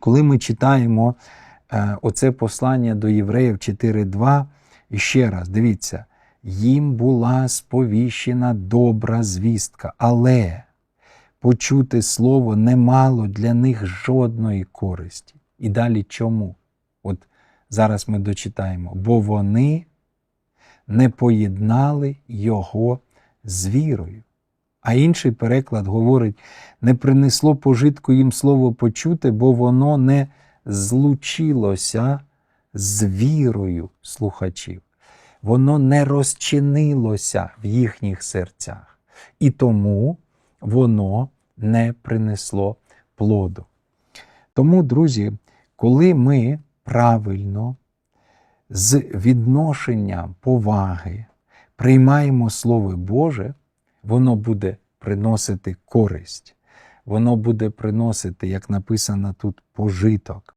коли ми читаємо е, оце послання до євреїв 4.2, і ще раз, дивіться, їм була сповіщена добра звістка, але почути слово не мало для них жодної користі. І далі чому? От зараз ми дочитаємо, бо вони не поєднали його з вірою. А інший переклад говорить: не принесло пожитку їм слово почути, бо воно не злучилося з вірою слухачів. Воно не розчинилося в їхніх серцях. І тому воно не принесло плоду. Тому, друзі, коли ми правильно з відношенням поваги приймаємо Слово Боже, воно буде приносити користь, воно буде приносити, як написано тут, пожиток.